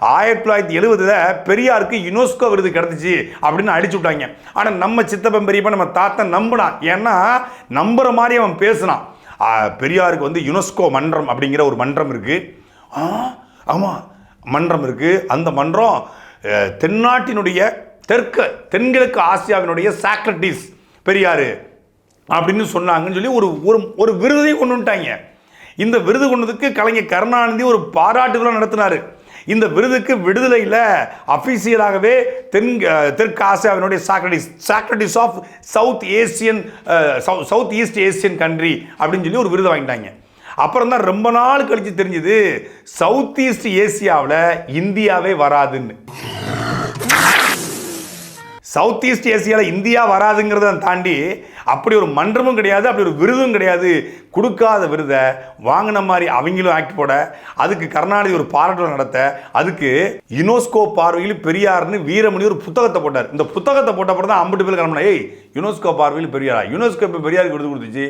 ஆயிரத்தி தொள்ளாயிரத்தி எழுபதுல பெரியாருக்கு யுனெஸ்கோ விருது கிடைச்சிச்சு அப்படின்னு அடிச்சு விட்டாங்க. ஆனால் நம்ம சித்தப்பன் பெரியப்பா நம்ம தாத்தன் நம்பினான். ஏன்னா நம்புற மாதிரி அவன் பேசினான். பெரியாருக்கு வந்து யுனெஸ்கோ மன்றம் அப்படிங்கிற ஒரு மன்றம் இருக்கு. ஆ, மன்றம் இருக்கு. அந்த மன்றம் தென்னாட்டினுடைய தெற்கு தென்கிழக்கு ஆசியாவினுடைய சாக்ரட்டிஸ் பெரியார் அப்படின்னு சொன்னாங்கன்னு சொல்லி ஒரு ஒரு ஒரு விருதை கொண்டு வந்துட்டாங்க. இந்த விருது கொண்டதுக்கு கலைஞர் கருணாநிதி ஒரு பாராட்டு விழா நடத்தினாரு. இந்த விருதுக்கு விடுதலையில் அஃபீஷியலாகவே தென் தெற்கு ஆசியாவினுடைய Socrates Socrates of south Asian south east Asian country அப்படின்னு சொல்லி ஒரு விருது வாங்கிட்டாங்க. அப்புறம் தான் ரொம்ப நாள் கழித்து தெரிஞ்சது சவுத் ஈஸ்ட் ஏசியாவில் இந்தியாவே வராதுன்னு. சவுத் ஈஸ்ட் ஏசியாவில் இந்தியா வராதுங்கிறத தாண்டி அப்படி ஒரு மன்றமும் கிடையாது அப்படி ஒரு விருதும் கிடையாது. கொடுக்காத விருதை வாங்கின மாதிரி அவங்களும் ஆக்ட் போட அதுக்கு கருணாநிதி ஒரு பாராட்டம் நடத்த அதுக்கு யுனெஸ்கோ பார்வையில் பெரியார்னு வீரமணி ஒரு புத்தகத்தை போட்டார். இந்த புத்தகத்தை போட்ட அப்புறம் தான் அம்பட்டு பேர் கிளம்பினா ஏய் யுனெஸ்கோ பார்வையில் பெரியாரா? யுனெஸ்கோ இப்போ பெரியாருக்கு விருது கொடுத்துச்சு.